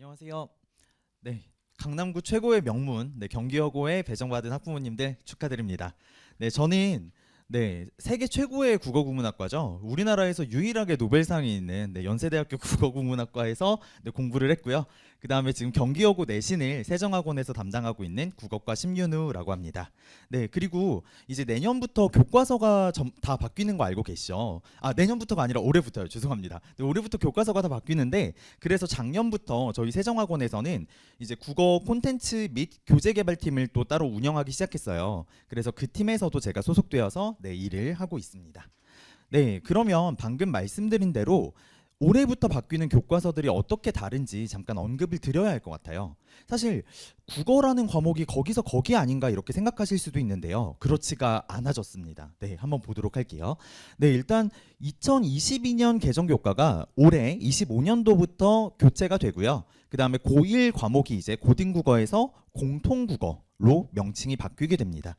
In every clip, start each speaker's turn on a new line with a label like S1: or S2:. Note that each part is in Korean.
S1: 안녕하세요. 네, 강남구 최고의 명문 네, 경기여고에 배정받은 학부모님들 축하드립니다. 네, 저는 네, 세계 최고의 국어국문학과죠. 우리나라에서 유일하게 노벨상이 있는 네, 연세대학교 국어국문학과에서 네, 공부를 했고요. 그 다음에 지금 경기여고 내신을 세정학원에서 담당하고 있는 국어과 심윤우라고 합니다. 네, 그리고 이제 내년부터 교과서가 점- 다 바뀌는 거 알고 계시죠? 아, 내년부터가 아니라 올해부터요. 죄송합니다. 네, 올해부터 교과서가 다 바뀌는데 그래서 작년부터 저희 세정학원에서는 이제 국어 콘텐츠 및 교재 개발팀을 또 따로 운영하기 시작했어요. 그래서 그 팀에서도 제가 소속되어서 네, 일을 하고 있습니다. 네, 그러면 방금 말씀드린 대로 올해부터 바뀌는 교과서들이 어떻게 다른지 잠깐 언급을 드려야 할 것 같아요. 사실 국어라는 과목이 거기서 거기 아닌가 이렇게 생각하실 수도 있는데요. 그렇지가 않아졌습니다. 네, 한번 보도록 할게요. 네, 일단 2022년 개정 교과가 올해 25년도부터 교체가 되고요. 그 다음에 고1 과목이 이제 고등국어에서 공통국어로 명칭이 바뀌게 됩니다.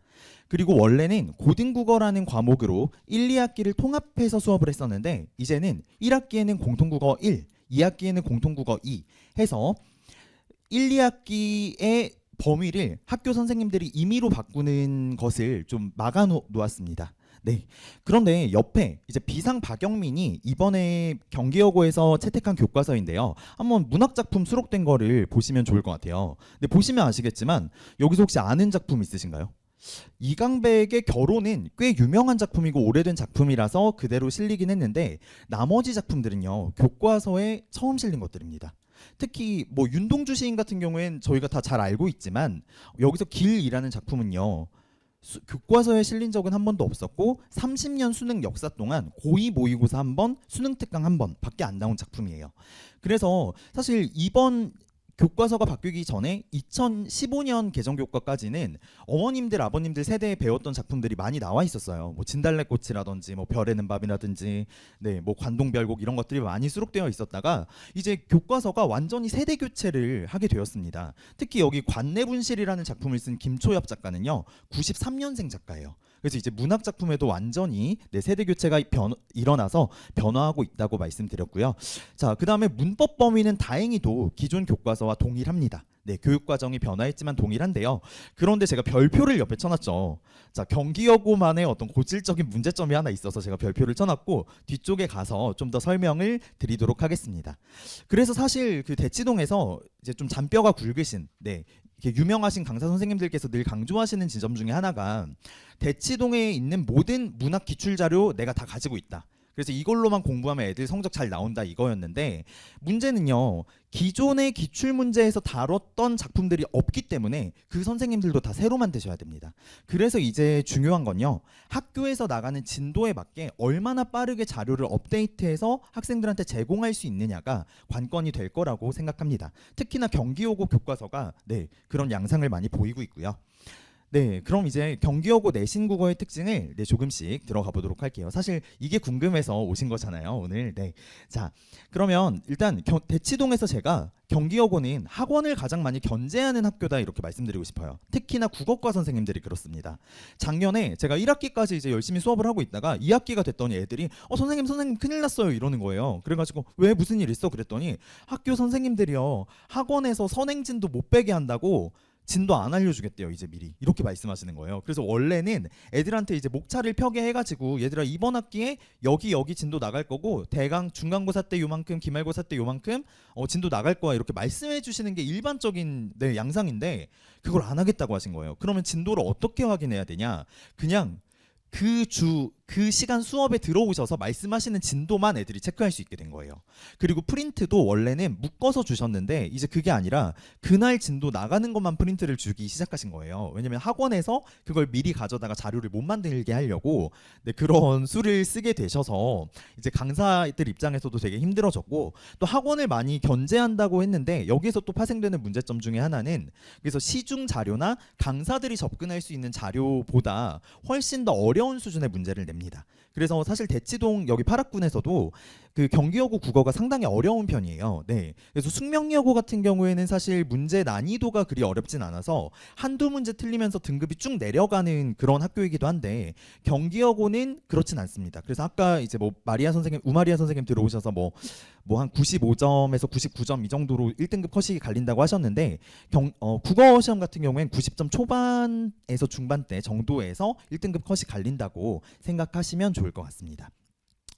S1: 그리고 원래는 고등국어라는 과목으로 1, 2학기를 통합해서 수업을 했었는데 이제는 1학기에는 공통국어 1, 2학기에는 공통국어 2 해서 1, 2학기의 범위를 학교 선생님들이 임의로 바꾸는 것을 좀 막아 놓- 놓았습니다. 네. 그런데 옆에 이제 비상 박영민이 이번에 경기여고에서 채택한 교과서인데요. 한번 문학 작품 수록된 거를 보시면 좋을 것 같아요. 근데 보시면 아시겠지만 여기서 혹시 아는 작품 있으신가요? 이강백의 결혼은 꽤 유명한 작품이고 오래된 작품이라서 그대로 실리긴 했는데 나머지 작품들은요 교과서에 처음 실린 것들입니다. 특히 뭐 윤동주 시인 같은 경우엔 저희가 다 잘 알고 있지만 여기서 길이라는 작품은요 수- 교과서에 실린 적은 한 번도 없었고 30년 수능 역사 동안 고2 모의고사 한 번, 수능 특강 한 번밖에 안 나온 작품이에요. 그래서 사실 이번 교과서가 바뀌기 전에 2015년 개정 교과까지는 어머님들 아버님들 세대에 배웠던 작품들이 많이 나와 있었어요. 뭐 진달래꽃이라든지 뭐 별에는 밤이라든지 네, 뭐 관동별곡 이런 것들이 많이 수록되어 있었다가 이제 교과서가 완전히 세대 교체를 하게 되었습니다. 특히 여기 관내분실이라는 작품을 쓴 김초엽 작가는요. 93년생 작가예요. 그래서 이제 문학 작품에도 완전히 네, 세대 교체가 변, 일어나서 변화하고 있다고 말씀드렸고요. 자, 그다음에 문법 범위는 다행히도 기존 교과서와 동일합니다. 네, 교육 과정이 변화했지만 동일한데요. 그런데 제가 별표를 옆에 쳐놨죠. 자, 경기여고만의 어떤 고질적인 문제점이 하나 있어서 제가 별표를 쳐놨고 뒤쪽에 가서 좀 더 설명을 드리도록 하겠습니다. 그래서 사실 그 대치동에서 이제 좀 잔뼈가 굵으신 네. 이렇게 유명하신 강사 선생님들께서 늘 강조하시는 지점 중에 하나가 대치동에 있는 모든 문학 기출 자료 내가 다 가지고 있다. 그래서 이걸로만 공부하면 애들 성적 잘 나온다 이거였는데 문제는요 기존의 기출 문제에서 다뤘던 작품들이 없기 때문에 그 선생님들도 다 새로 만드셔야 됩니다. 그래서 이제 중요한 건요 학교에서 나가는 진도에 맞게 얼마나 빠르게 자료를 업데이트해서 학생들한테 제공할 수 있느냐가 관건이 될 거라고 생각합니다. 특히나 경기여고 교과서가 네 그런 양상을 많이 보이고 있고요. 네, 그럼 이제 경기여고 내신 국어의 특징을 네, 조금씩 들어가 보도록 할게요. 사실 이게 궁금해서 오신 거잖아요, 오늘. 네. 자, 그러면 일단 겨- 대치동에서 제가 경기여고는 학원을 가장 많이 견제하는 학교다 이렇게 말씀드리고 싶어요. 특히나 국어과 선생님들이 그렇습니다. 작년에 제가 1학기까지 이제 열심히 수업을 하고 있다가 2학기가 됐더니 애들이 어 선생님 선생님 큰일 났어요 이러는 거예요. 그래가지고 왜 무슨 일 있어 그랬더니 학교 선생님들이요 학원에서 선행진도 못 빼게 한다고 진도 안 알려주겠대요 이제 미리. 이렇게 말씀하시는 거예요. 그래서 원래는 애들한테 이제 목차를 펴게 해가지고 얘들아 이번 학기에 여기 여기 진도 나갈 거고 대강 중간고사 때 요만큼 기말고사 때 요만큼 어, 진도 나갈 거야. 이렇게 말씀해 주시는 게 일반적인 네, 양상인데 그걸 안 하겠다고 하신 거예요. 그러면 진도를 어떻게 확인해야 되냐? 그냥 그 주 그 시간 수업에 들어오셔서 말씀하시는 진도만 애들이 체크할 수 있게 된 거예요. 그리고 프린트도 원래는 묶어서 주셨는데 이제 그게 아니라 그날 진도 나가는 것만 프린트를 주기 시작하신 거예요. 왜냐면 학원에서 그걸 미리 가져다가 자료를 못 만들게 하려고 네, 그런 수를 쓰게 되셔서 이제 강사들 입장에서도 되게 힘들어졌고 또 학원을 많이 견제한다고 했는데 여기에서 또 파생되는 문제점 중에 하나는 그래서 시중 자료나 강사들이 접근할 수 있는 자료보다 훨씬 더 어려운 수준의 문제를 냅니다. 됩니다. 그래서 사실 대치동 여기 파락군에서도 그 경기여고 국어가 상당히 어려운 편이에요. 네. 그래서 숙명여고 같은 경우에는 사실 문제 난이도가 그리 어렵진 않아서 한두 문제 틀리면서 등급이 쭉 내려가는 그런 학교이기도 한데 경기여고는 그렇진 않습니다. 그래서 아까 이제 뭐 마리아 선생님, 우마리아 선생님 들어오셔서 뭐 뭐 한 95점에서 99점 이 정도로 1등급 컷이 갈린다고 하셨는데 경, 어, 국어 시험 같은 경우엔 90점 초반에서 중반대 정도에서 1등급 컷이 갈린다고 생각하시면 좋을 것 같습니다.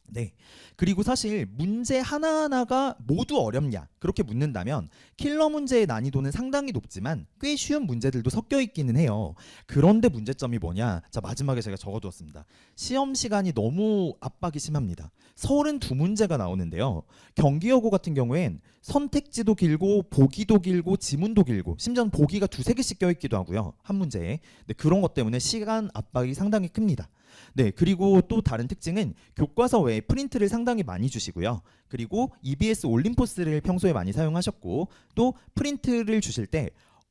S1: 네. 그리고 사실 문제 하나하나가 모두 어렵냐? 그렇게 묻는다면 킬러 문제의 난이도는 상당히 높지만 꽤 쉬운 문제들도 섞여 있기는 해요. 그런데 문제점이 뭐냐? 자, 마지막에 제가 적어 두었습니다. 시험 시간이 너무 압박이 심합니다. 서울은 두 문제가 나오는데요. 경기여고 같은 경우엔 선택지도 길고 보기도 길고 지문도 길고 심지어 보기가 두세 개씩 껴 있기도 하고요. 한 문제에. 네, 그런 것 때문에 시간 압박이 상당히 큽니다. 네, 그리고 또 다른 특징은 교과서 외에 프린트를 상당히 많이 주시고요. 그리고 EBS 올림포스를 평소에 많이 사용하셨고 또 프린트를 주실 때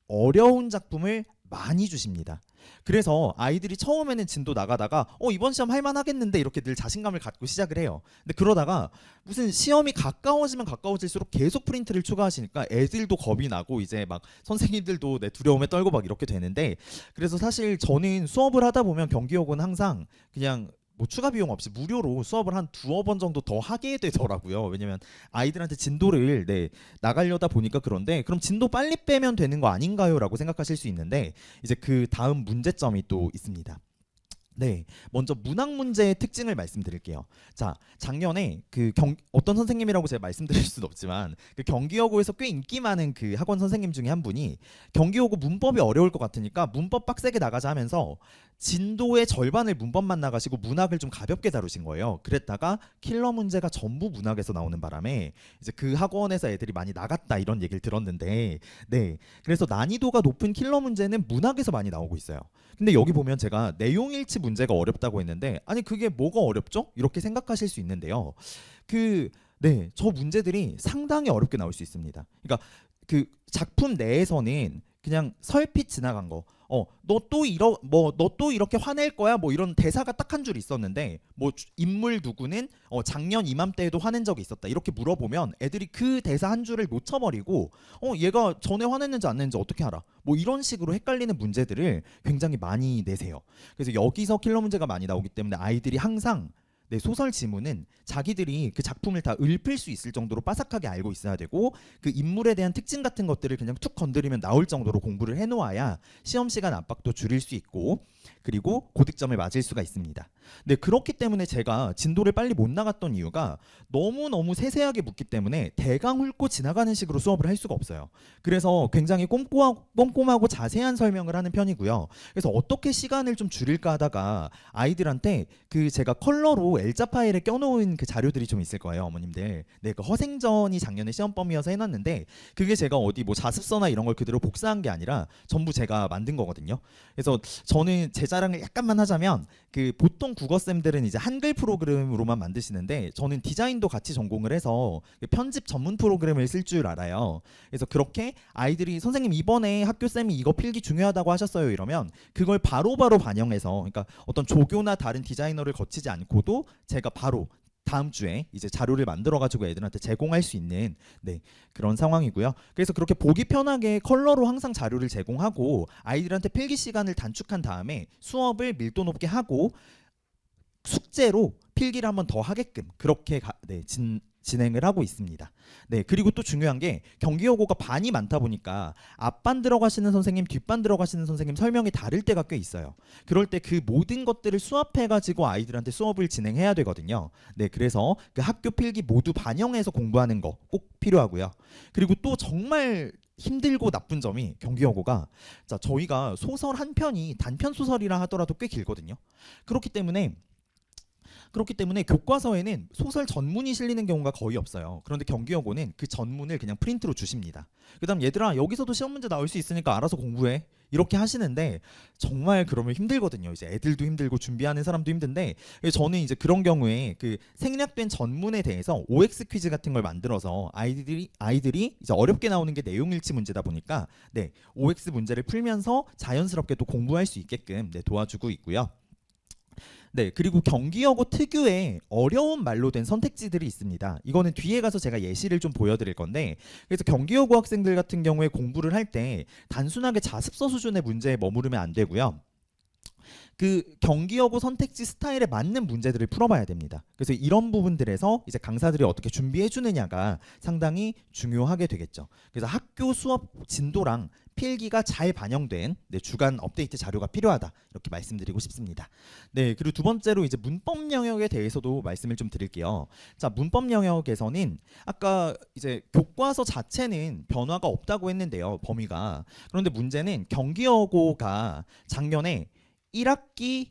S1: 어려운 작품을 많이 주십니다. 그래서 아이들이 처음에는 진도 나가다가 어 이번 시험 할만 하겠는데 이렇게 늘 자신감을 갖고 시작을 해요. 근데 그러다가 무슨 시험이 가까워지면 가까워질수록 계속 프린트를 추가하시니까 애들도 겁이 나고 이제 막 선생님들도 내 두려움에 떨고 막 이렇게 되는데 그래서 사실 저는 수업을 하다 보면 경기여고는 항상 그냥 뭐 추가 비용 없이 무료로 수업을 한 두어 번 정도 더 하게 되더라고요. 왜냐면 아이들한테 진도를 네, 나가려다 보니까 그런데 그럼 진도 빨리 빼면 되는 거 아닌가요 라고 생각하실 수 있는데 이제 그 다음 문제점이 또 있습니다. 네, 먼저 문학 문제의 특징을 말씀드릴게요. 자, 작년에 그 경, 어떤 선생님이라고 제가 말씀드릴 수는 없지만 그 경기여고에서 꽤 인기 많은 그 학원 선생님 중에 한 분이 경기여고 문법이 어려울 것 같으니까 문법 빡세게 나가자 하면서 진도의 절반을 문법만 나가시고 문학을 좀 가볍게 다루신 거예요. 그랬다가 킬러 문제가 전부 문학에서 나오는 바람에 이제 그 학원에서 애들이 많이 나갔다 이런 얘기를 들었는데, 네, 그래서 난이도가 높은 킬러 문제는 문학에서 많이 나오고 있어요. 근데 여기 보면 제가 내용 일치 문제가 어렵다고 했는데 아니 그게 뭐가 어렵죠? 이렇게 생각하실 수 있는데요. 그 네, 저 문제들이 상당히 어렵게 나올 수 있습니다. 그러니까 그 작품 내에서는 그냥 설핏 지나간 거. 어, 너 또 이러 뭐 너 또 이렇게 화낼 거야? 뭐 이런 대사가 딱 한 줄 있었는데 뭐 주- 인물 누구는 어, 작년 이맘때에도 화낸 적이 있었다. 이렇게 물어보면 애들이 그 대사 한 줄을 놓쳐 버리고 어, 얘가 전에 화냈는지 안 냈는지 어떻게 알아? 뭐 이런 식으로 헷갈리는 문제들을 굉장히 많이 내세요. 그래서 여기서 킬러 문제가 많이 나오기 때문에 아이들이 항상 네, 소설 지문은 자기들이 그 작품을 다 읊을 수 있을 정도로 빠삭하게 알고 있어야 되고 그 인물에 대한 특징 같은 것들을 그냥 툭 건드리면 나올 정도로 공부를 해놓아야 시험 시간 압박도 줄일 수 있고 그리고 고득점을 맞을 수가 있습니다. 네, 그렇기 때문에 제가 진도를 빨리 못 나갔던 이유가 너무너무 세세하게 묻기 때문에 대강 훑고 지나가는 식으로 수업을 할 수가 없어요. 그래서 굉장히 꼼꼼하고, 꼼꼼하고 자세한 설명을 하는 편이고요. 그래서 어떻게 시간을 좀 줄일까 하다가 아이들한테 그 제가 컬러로 엘자 파일에 껴놓은 그 자료들이 좀 있을 거예요, 어머님들. 네, 그 허생전이 작년에 시험범위여서 해놨는데 그게 제가 어디 뭐 자습서나 이런 걸 그대로 복사한 게 아니라 전부 제가 만든 거거든요. 그래서 저는 제 자랑을 약간만 하자면 그 보통 국어 쌤들은 이제 한글 프로그램으로만 만드시는데 저는 디자인도 같이 전공을 해서 그 편집 전문 프로그램을 쓸 줄 알아요. 그래서 그렇게 아이들이 선생님 이번에 학교 쌤이 이거 필기 중요하다고 하셨어요 이러면 그걸 바로바로 반영해서 그러니까 어떤 조교나 다른 디자이너를 거치지 않고도 제가 바로 다음 주에 이제 자료를 만들어 가지고 애들한테 제공할 수 있는 네 그런 상황이고요. 그래서 그렇게 보기 편하게 컬러로 항상 자료를 제공하고 아이들한테 필기 시간을 단축한 다음에 수업을 밀도 높게 하고 숙제로 필기를 한번 더 하게끔 그렇게 가, 네, 진, 진행을 하고 있습니다. 네, 그리고 또 중요한 게 경기여고가 반이 많다 보니까 앞반 들어가시는 선생님, 뒷반 들어가시는 선생님 설명이 다를 때가 꽤 있어요. 그럴 때 그 모든 것들을 수합해 가지고 아이들한테 수업을 진행해야 되거든요. 네, 그래서 그 학교 필기 모두 반영해서 공부하는 거 꼭 필요하고요. 그리고 또 정말 힘들고 나쁜 점이 경기여고가 자 저희가 소설 한 편이 단편 소설이라 하더라도 꽤 길거든요. 그렇기 때문에 그렇기 때문에 교과서에는 소설 전문이 실리는 경우가 거의 없어요. 그런데 경기여고는 그 전문을 그냥 프린트로 주십니다. 그다음 얘들아 여기서도 시험 문제 나올 수 있으니까 알아서 공부해. 이렇게 하시는데 정말 그러면 힘들거든요. 이제 애들도 힘들고 준비하는 사람도 힘든데 저는 이제 그런 경우에 그 생략된 전문에 대해서 OX 퀴즈 같은 걸 만들어서 아이들이 아이들이 이제 어렵게 나오는 게 내용 일치 문제다 보니까 네 OX 문제를 풀면서 자연스럽게 또 공부할 수 있게끔 네, 도와주고 있고요. 네, 그리고 경기여고 특유의 어려운 말로 된 선택지들이 있습니다. 이거는 뒤에 가서 제가 예시를 좀 보여드릴 건데, 그래서 경기여고 학생들 같은 경우에 공부를 할 때 단순하게 자습서 수준의 문제에 머무르면 안 되고요. 그 경기여고 선택지 스타일에 맞는 문제들을 풀어봐야 됩니다. 그래서 이런 부분들에서 이제 강사들이 어떻게 준비해 주느냐가 상당히 중요하게 되겠죠. 그래서 학교 수업 진도랑 필기가 잘 반영된 네, 주간 업데이트 자료가 필요하다 이렇게 말씀드리고 싶습니다. 네 그리고 두 번째로 이제 문법 영역에 대해서도 말씀을 좀 드릴게요. 자 문법 영역에서는 아까 이제 교과서 자체는 변화가 없다고 했는데요 범위가 그런데 문제는 경기여고가 작년에 1학기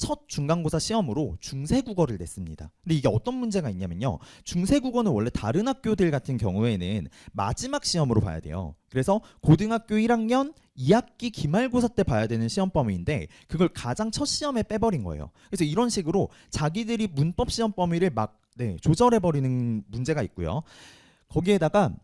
S1: 첫 중간고사 시험으로 중세국어를 냈습니다. 근데 이게 어떤 문제가 있냐면요. 중세국어는 원래 다른 학교들 같은 경우에는 마지막 시험으로 봐야 돼요. 그래서 고등학교 1학년 2학기 기말고사 때 봐야 되는 시험 범위인데 그걸 가장 첫 시험에 빼버린 거예요. 그래서 이런 식으로 자기들이 문법 시험 범위를 막 네, 조절해버리는 문제가 있고요. 거기에다가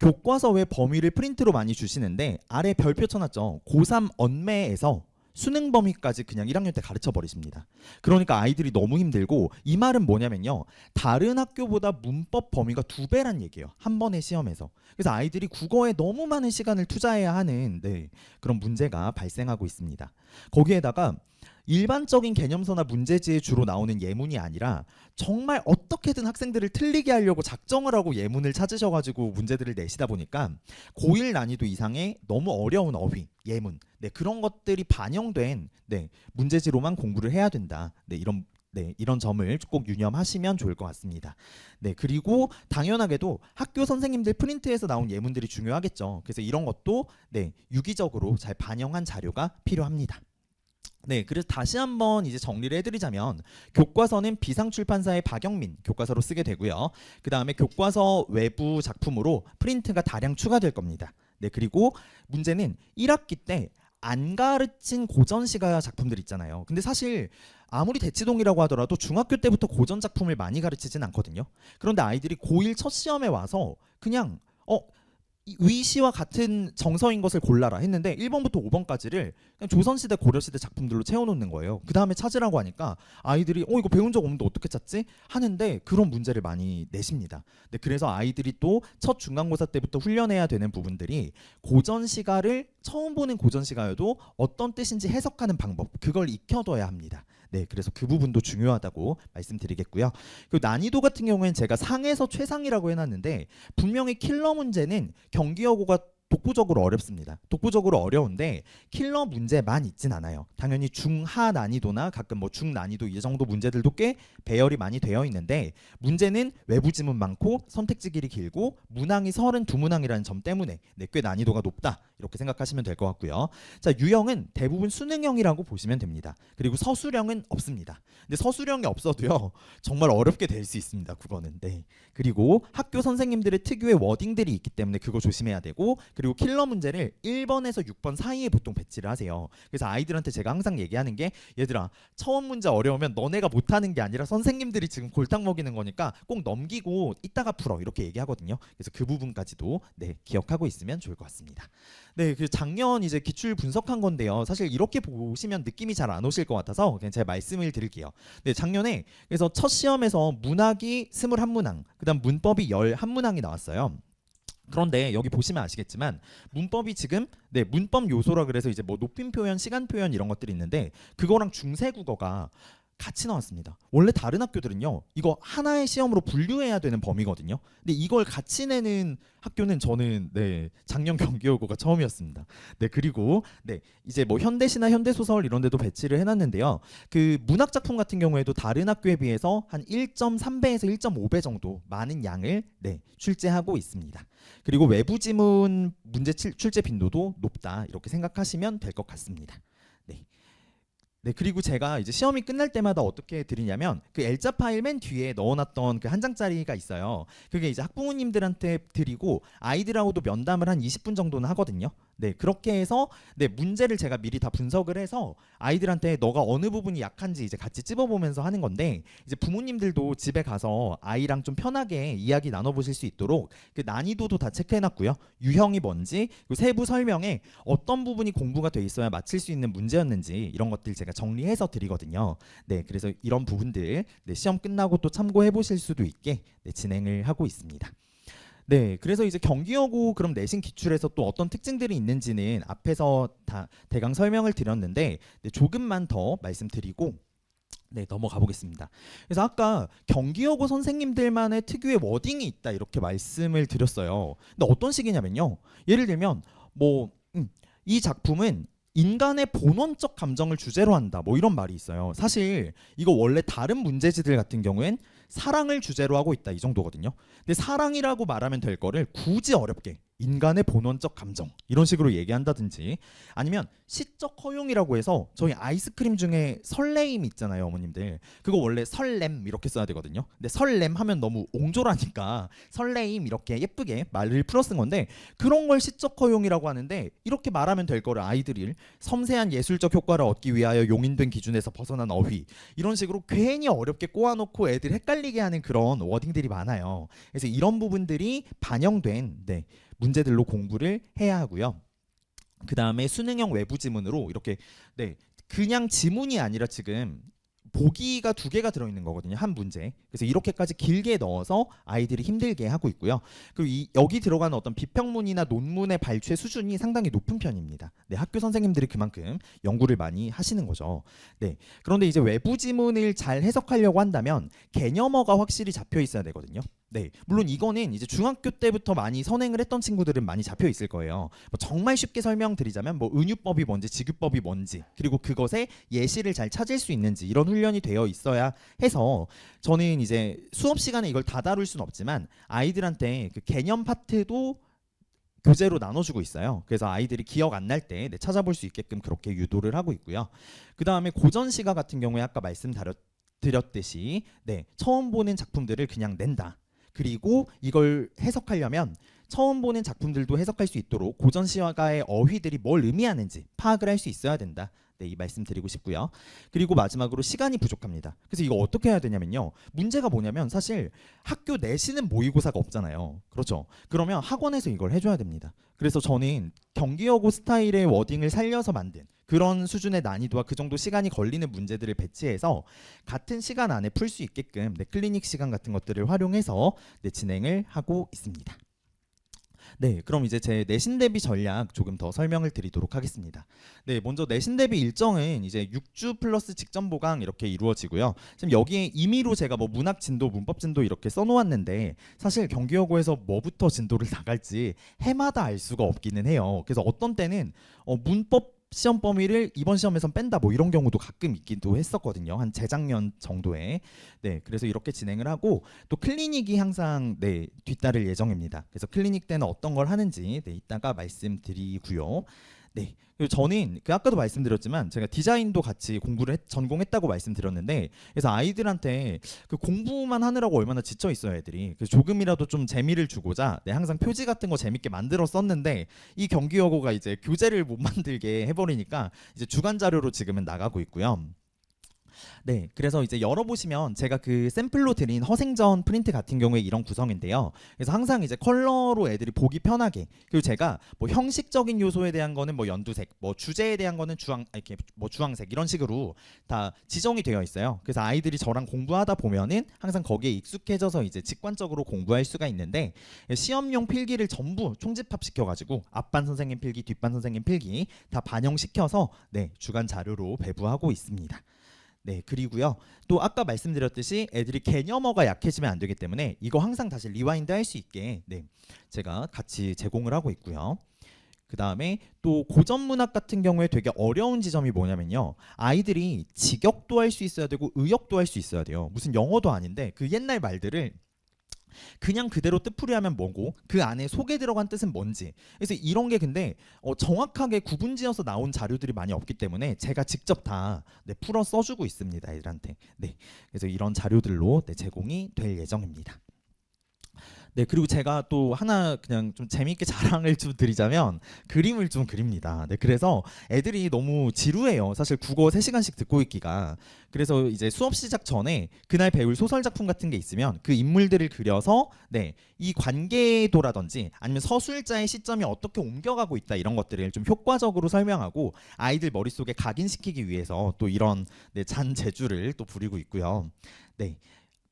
S1: 교과서 외 범위를 프린트로 많이 주시는데 아래 별표 쳐놨죠. 고3 언매에서 수능 범위까지 그냥 1학년 때 가르쳐 버리십니다. 그러니까 아이들이 너무 힘들고 이 말은 뭐냐면요. 다른 학교보다 문법 범위가 두 배란 얘기예요. 한 번의 시험에서. 그래서 아이들이 국어에 너무 많은 시간을 투자해야 하는 네, 그런 문제가 발생하고 있습니다. 거기에다가 일반적인 개념서나 문제지에 주로 나오는 예문이 아니라 정말 어떻게든 학생들을 틀리게 하려고 작정을 하고 예문을 찾으셔가지고 문제들을 내시다 보니까 고1 난이도 이상의 너무 어려운 어휘, 예문, 네 그런 것들이 반영된 네 문제지로만 공부를 해야 된다. 네 이런 네, 이런 점을 꼭 유념하시면 좋을 것 같습니다. 네, 그리고 당연하게도 학교 선생님들 프린트에서 나온 예문들이 중요하겠죠. 그래서 이런 것도 네, 유기적으로 잘 반영한 자료가 필요합니다. 네, 그래서 다시 한번 이제 정리를 해드리자면 교과서는 비상출판사의 박영민 교과서로 쓰게 되고요. 그 다음에 교과서 외부 작품으로 프린트가 다량 추가될 겁니다. 네, 그리고 문제는 1학기 때 안 가르친 고전 시가 작품들 있잖아요. 근데 사실 아무리 대치동이라고 하더라도 중학교 때부터 고전 작품을 많이 가르치진 않거든요. 그런데 아이들이 고1 첫 시험에 와서 그냥 어이 위시와 같은 정서인 것을 골라라 했는데 1번부터 5번까지를 그냥 조선시대 고려시대 작품들로 채워놓는 거예요. 그 다음에 찾으라고 하니까 아이들이 어 이거 배운 적 없는데 어떻게 찾지? 하는데 그런 문제를 많이 내십니다. 네, 그래서 아이들이 또 첫 중간고사 때부터 훈련해야 되는 부분들이 고전 시가를 처음 보는 고전 시가여도 어떤 뜻인지 해석하는 방법 그걸 익혀둬야 합니다. 네, 그래서 그 부분도 중요하다고 말씀드리겠고요. 그 난이도 같은 경우에는 제가 상에서 최상이라고 해놨는데 분명히 킬러 문제는 경기여고가 독보적으로 어렵습니다. 독보적으로 어려운데 킬러 문제만 있진 않아요. 당연히 중하 난이도나 가끔 뭐 중난이도 이 정도 문제들도 꽤 배열이 많이 되어 있는데 문제는 외부 지문 많고 선택지 길이 길고 문항이 32문항이라는 점 때문에 네, 꽤 난이도가 높다. 이렇게 생각하시면 될 것 같고요. 자, 유형은 대부분 수능형이라고 보시면 됩니다. 그리고 서술형은 없습니다. 근데 서술형이 없어도요. 정말 어렵게 될 수 있습니다. 국어는. 네. 그리고 학교 선생님들의 특유의 워딩들이 있기 때문에 그거 조심해야 되고 그리고 킬러 문제를 1번에서 6번 사이에 보통 배치를 하세요. 그래서 아이들한테 제가 항상 얘기하는 게 얘들아 처음 문제 어려우면 너네가 못하는 게 아니라 선생님들이 지금 골탕 먹이는 거니까 꼭 넘기고 이따가 풀어 이렇게 얘기하거든요. 그래서 그 부분까지도 네 기억하고 있으면 좋을 것 같습니다. 네, 그 작년 이제 기출 분석한 건데요. 사실 이렇게 보시면 느낌이 잘 안 오실 것 같아서 그냥 제가 말씀을 드릴게요. 네, 작년에 그래서 첫 시험에서 문학이 21문항, 그다음 문법이 11문항이 나왔어요. 그런데 여기 보시면 아시겠지만 문법이 지금 네 문법 요소라 그래서 이제 뭐 높임 표현, 시간 표현 이런 것들이 있는데 그거랑 중세 국어가 같이 나왔습니다. 원래 다른 학교들은요 이거 하나의 시험으로 분류해야 되는 범위거든요. 근데 이걸 같이 내는 학교는 저는 네 작년 경기여고가 처음이었습니다. 네 그리고 네 이제 뭐 현대시나 현대소설 이런 데도 배치를 해놨는데요. 그 문학 작품 같은 경우에도 다른 학교에 비해서 한 1.3배에서 1.5배 정도 많은 양을 네 출제하고 있습니다. 그리고 외부 지문 문제 칠- 출제 빈도도 높다 이렇게 생각하시면 될 것 같습니다. 네. 네 그리고 제가 이제 시험이 끝날 때마다 어떻게 드리냐면 그 L자 파일 맨 뒤에 넣어놨던 그 한 장짜리가 있어요. 그게 이제 학부모님들한테 드리고 아이들하고도 면담을 한 20분 정도는 하거든요. 네, 그렇게 해서 네, 문제를 제가 미리 다 분석을 해서 아이들한테 너가 어느 부분이 약한지 이제 같이 찝어보면서 하는 건데 이제 부모님들도 집에 가서 아이랑 좀 편하게 이야기 나눠보실 수 있도록 그 난이도도 다 체크해놨고요. 유형이 뭔지 그리고 세부 설명에 어떤 부분이 공부가 돼 있어야 맞힐 수 있는 문제였는지 이런 것들 제가 정리해서 드리거든요. 네, 그래서 이런 부분들 네, 시험 끝나고 또 참고해 보실 수도 있게 네, 진행을 하고 있습니다. 네, 그래서 이제 경기여고 그럼 내신 기출에서 또 어떤 특징들이 있는지는 앞에서 다 대강 설명을 드렸는데 네, 조금만 더 말씀드리고 네 넘어가 보겠습니다. 그래서 아까 경기여고 선생님들만의 특유의 워딩이 있다 이렇게 말씀을 드렸어요. 근데 어떤 식이냐면요. 예를 들면 뭐이 작품은 인간의 본원적 감정을 주제로 한다. 뭐 이런 말이 있어요. 사실 이거 원래 다른 문제지들 같은 경우엔 사랑을 주제로 하고 있다 이 정도거든요. 근데 사랑이라고 말하면 될 거를 굳이 어렵게 인간의 본원적 감정 이런 식으로 얘기한다든지 아니면 시적 허용이라고 해서 저희 아이스크림 중에 설레임 있잖아요 어머님들. 그거 원래 설렘 이렇게 써야 되거든요. 근데 설렘 하면 너무 옹졸하니까 설레임 이렇게 예쁘게 말을 풀어 쓴 건데 그런 걸 시적 허용이라고 하는데 이렇게 말하면 될 거를 아이들이 섬세한 예술적 효과를 얻기 위하여 용인된 기준에서 벗어난 어휘 이런 식으로 괜히 어렵게 꼬아놓고 애들 헷갈리게 하는 그런 워딩들이 많아요. 그래서 이런 부분들이 반영된 네, 문제들로 공부를 해야 하고요. 그 다음에 수능형 외부 지문으로 이렇게 네 그냥 지문이 아니라 지금 보기가 두 개가 들어있는 거거든요 한 문제. 그래서 이렇게까지 길게 넣어서 아이들이 힘들게 하고 있고요. 그리고 이, 여기 들어가는 어떤 비평문이나 논문의 발췌 수준이 상당히 높은 편입니다. 네 학교 선생님들이 그만큼 연구를 많이 하시는 거죠. 네 그런데 이제 외부 지문을 잘 해석하려고 한다면 개념어가 확실히 잡혀 있어야 되거든요 네, 물론 이거는 이제 중학교 때부터 많이 선행을 했던 친구들은 많이 잡혀 있을 거예요. 뭐 정말 쉽게 설명드리자면 뭐 은유법이 뭔지 지규법이 뭔지 그리고 그것의 예시를 잘 찾을 수 있는지 이런 훈련이 되어 있어야 해서 저는 이제 수업 시간에 이걸 다 다룰 수는 없지만 아이들한테 그 개념 파트도 교재로 나눠주고 있어요. 그래서 아이들이 기억 안 날때 네, 찾아볼 수 있게끔 그렇게 유도를 하고 있고요. 그 다음에 고전 시가 같은 경우에 아까 말씀 드렸듯이 네 처음 보는 작품들을 그냥 낸다. 그리고 이걸 해석하려면 처음 보는 작품들도 해석할 수 있도록 고전 시화가의 어휘들이 뭘 의미하는지 파악을 할 수 있어야 된다. 네, 이 말씀 드리고 싶고요. 그리고 마지막으로 시간이 부족합니다. 그래서 이거 어떻게 해야 되냐면요. 문제가 뭐냐면 사실 학교 내시는 모의고사가 없잖아요. 그렇죠. 그러면 학원에서 이걸 해줘야 됩니다. 그래서 저는 경기여고 스타일의 워딩을 살려서 만든 그런 수준의 난이도와 그 정도 시간이 걸리는 문제들을 배치해서 같은 시간 안에 풀 수 있게끔 네, 클리닉 시간 같은 것들을 활용해서 네, 진행을 하고 있습니다. 네, 그럼 이제 제 내신 대비 전략 조금 더 설명을 드리도록 하겠습니다. 네, 먼저 내신 대비 일정은 이제 6주 플러스 직전 보강 이렇게 이루어지고요. 지금 여기에 임의로 제가 뭐 문학 진도, 문법 진도 이렇게 써놓았는데 사실 경기여고에서 뭐부터 진도를 나갈지 해마다 알 수가 없기는 해요. 그래서 어떤 때는 어, 문법 시험 범위를 이번 시험에선 뺀다 뭐 이런 경우도 가끔 있기도 했었거든요. 한 재작년 정도에. 네, 그래서 이렇게 진행을 하고 또 클리닉이 항상 네, 뒤따를 예정입니다. 그래서 클리닉 때는 어떤 걸 하는지 네, 이따가 말씀드리고요. 네. 그리고 저는 그 아까도 말씀드렸지만 제가 디자인도 같이 공부를 했, 전공했다고 말씀드렸는데 그래서 아이들한테 그 공부만 하느라고 얼마나 지쳐 있어요 애들이 그래서 조금이라도 좀 재미를 주고자 네, 항상 표지 같은 거 재밌게 만들어 썼는데 이 경기여고가 이제 교재를 못 만들게 해버리니까 이제 주간 자료로 지금은 나가고 있고요. 네, 그래서 이제 열어보시면 제가 그 샘플로 드린 허생전 프린트 같은 경우에 이런 구성인데요. 그래서 항상 이제 컬러로 애들이 보기 편하게 그리고 제가 뭐 형식적인 요소에 대한 거는 뭐 연두색, 뭐 주제에 대한 거는 주황 이렇게 뭐 주황색 이런 식으로 다 지정이 되어 있어요. 그래서 아이들이 저랑 공부하다 보면은 항상 거기에 익숙해져서 이제 직관적으로 공부할 수가 있는데 시험용 필기를 전부 총집합 시켜 가지고 앞반 선생님 필기, 뒷반 선생님 필기 다 반영시켜서 네 주간 자료로 배부하고 있습니다. 네, 그리고요. 또 아까 말씀드렸듯이 애들이 개념어가 약해지면 안 되기 때문에 이거 항상 다시 리와인드 할 수 있게 네, 제가 같이 제공을 하고 있고요. 그 다음에 또 고전 문학 같은 경우에 되게 어려운 지점이 뭐냐면요. 아이들이 직역도 할 수 있어야 되고 의역도 할 수 있어야 돼요. 무슨 영어도 아닌데 그 옛날 말들을 그냥 그대로 뜻풀이하면 뭐고 그 안에 속에 들어간 뜻은 뭔지. 그래서 이런 게 근데 어, 정확하게 구분지어서 나온 자료들이 많이 없기 때문에 제가 직접 다 네, 풀어 써주고 있습니다 애들한테. 네. 그래서 이런 자료들로 네, 제공이 될 예정입니다 네, 그리고 제가 또 하나 그냥 좀 재미있게 자랑을 좀 드리자면 그림을 좀 그립니다. 네, 그래서 애들이 너무 지루해요. 사실 국어 3시간씩 듣고 있기가. 그래서 이제 수업 시작 전에 그날 배울 소설 작품 같은 게 있으면 그 인물들을 그려서 네, 이 관계도라든지 아니면 서술자의 시점이 어떻게 옮겨가고 있다 이런 것들을 좀 효과적으로 설명하고 아이들 머릿속에 각인시키기 위해서 또 이런 네, 잔 재주를 또 부리고 있고요. 네.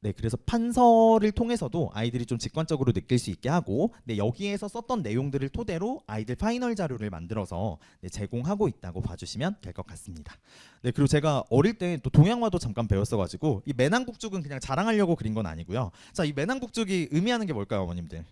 S1: 네, 그래서 판서를 통해서도 아이들이 좀 직관적으로 느낄 수 있게 하고, 네, 여기에서 썼던 내용들을 토대로 아이들 파이널 자료를 만들어서 네, 제공하고 있다고 봐주시면 될 것 같습니다. 네, 그리고 제가 어릴 때 또 동양화도 잠깐 배웠어가지고 이 매낭국죽은 그냥 자랑하려고 그린 건 아니고요. 자, 이 매낭국죽이 의미하는 게 뭘까요, 어머님들?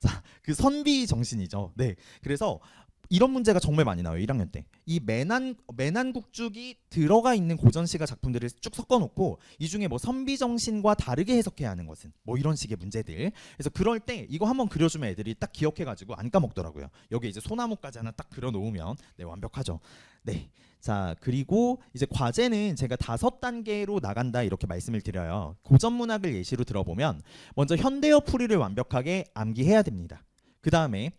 S1: 자, 그 선비 정신이죠. 네, 그래서 이런 문제가 정말 많이 나와요. 1학년 때. 이 매난 매난 국죽이 들어가 있는 고전시가 작품들을 쭉 섞어 놓고 이 중에 뭐 선비 정신과 다르게 해석해야 하는 것은 뭐 이런 식의 문제들. 그래서 그럴 때 이거 한번 그려 주면 애들이 딱 기억해 가지고 안 까먹더라고요. 여기 이제 소나무까지 하나 딱 그려 놓으면 네, 완벽하죠. 네. 자, 그리고 이제 과제는 제가 다섯 단계로 나간다 이렇게 말씀을 드려요. 고전 문학을 예시로 들어보면 먼저 현대어 풀이를 완벽하게 암기해야 됩니다. 그다음에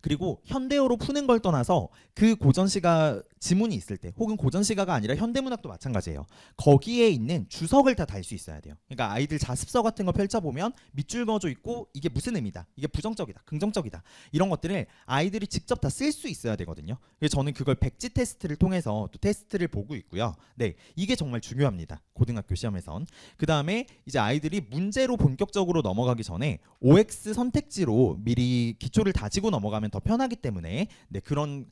S1: 그리고 현대어로 푸는 걸 떠나서 그 고전 시가 지문이 있을 때 혹은 고전 시가가 아니라 현대 문학도 마찬가지예요. 거기에 있는 주석을 다 달 수 있어야 돼요. 그러니까 아이들 자습서 같은 거 펼쳐 보면 밑줄 그어져 있고 이게 무슨 의미다. 이게 부정적이다. 긍정적이다. 이런 것들을 아이들이 직접 다 쓸 수 있어야 되거든요. 그래서 저는 그걸 백지 테스트를 통해서 또 테스트를 보고 있고요. 네, 이게 정말 중요합니다. 고등학교 시험에선. 그 다음에 이제 아이들이 문제로 본격적으로 넘어가기 전에 OX 선택지로 미리 기초를 다지고 넘어 가면 더 편하기 때문에 네, 그런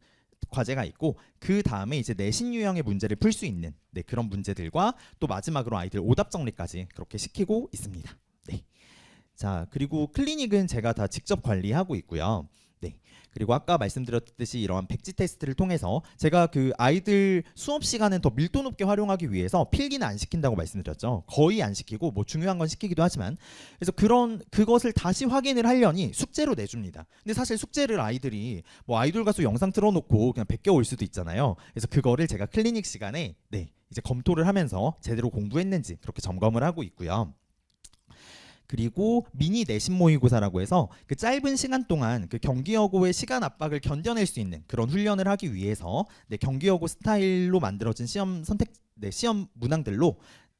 S1: 과제가 있고 그 다음에 이제 내신 유형의 문제를 풀 수 있는 네, 그런 문제들과 또 마지막으로 아이들 오답 정리까지 그렇게 시키고 있습니다. 네. 자 그리고 클리닉은 제가 다 직접 관리하고 있고요. 네. 그리고 아까 말씀드렸듯이 이러한 백지 테스트를 통해서 제가 그 아이들 수업 시간은 더 밀도 높게 활용하기 위해서 필기는 안 시킨다고 말씀드렸죠. 거의 안 시키고 뭐 중요한 건 시키기도 하지만 그래서 그런 그것을 다시 확인을 하려니 숙제로 내줍니다. 근데 사실 숙제를 아이들이 뭐 아이돌 가수 영상 틀어놓고 그냥 베껴 올 수도 있잖아요. 그래서 그거를 제가 클리닉 시간에 네 이제 검토를 하면서 제대로 공부했는지 그렇게 점검을 하고 있고요. 그리고 미니 내신 모의고사라고 해서 그 짧은 시간 동안 그 경기여고의 시간 압박을 견뎌낼 수 있는 그런 훈련을 하기 위해서 네, 경기여고 스타일로 만들어진 시험 선택 네, 시험 문항들로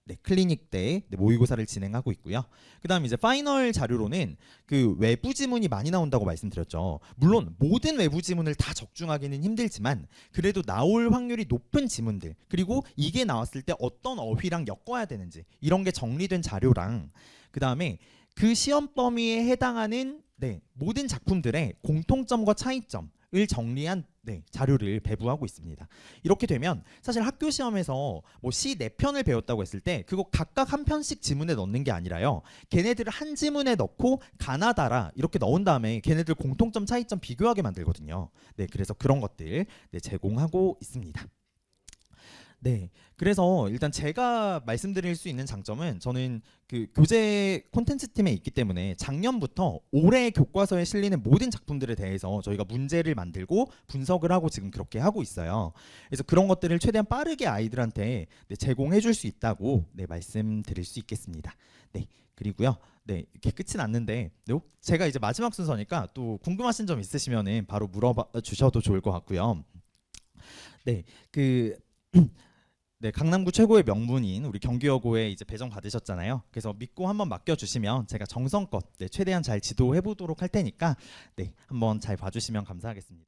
S1: 네, 클리닉 때 네, 모의고사를 진행하고 있고요. 그다음 이제 파이널 자료로는 그 외부 지문이 많이 나온다고 말씀드렸죠. 물론 모든 외부 지문을 다 적중하기는 힘들지만 그래도 나올 확률이 높은 지문들 그리고 이게 나왔을 때 어떤 어휘랑 엮어야 되는지 이런 게 정리된 자료랑 그다음에 그 시험 범위에 해당하는 네, 모든 작품들의 공통점과 차이점을 정리한 네, 자료를 배부하고 있습니다. 이렇게 되면 사실 학교 시험에서 뭐 시 네 편을 배웠다고 했을 때 그거 각각 한 편씩 지문에 넣는 게 아니라요. 걔네들을 한 지문에 넣고 가나다라 이렇게 넣은 다음에 걔네들 공통점 차이점 비교하게 만들거든요. 네, 그래서 그런 것들 네, 제공하고 있습니다. 네. 그래서 일단 제가 말씀드릴 수 있는 장점은 저는 그 교재 콘텐츠 팀에 있기 때문에 작년부터 올해 교과서에 실리는 모든 작품들에 대해서 저희가 문제를 만들고 분석을 하고 지금 그렇게 하고 있어요. 그래서 그런 것들을 최대한 빠르게 아이들한테 네, 제공해 줄 수 있다고 네, 말씀드릴 수 있겠습니다. 네. 그리고요. 네, 이렇게 끝이 났는데 네, 혹- 제가 이제 마지막 순서니까 또 궁금하신 점 있으시면은 바로 물어봐 주셔도 좋을 것 같고요. 네, 그 네, 강남구 최고의 명문인 우리 경기여고에 이제 배정 받으셨잖아요. 그래서 믿고 한번 맡겨 주시면 제가 정성껏 네, 최대한 잘 지도해 보도록 할 테니까 네, 한번 잘 봐주시면 감사하겠습니다.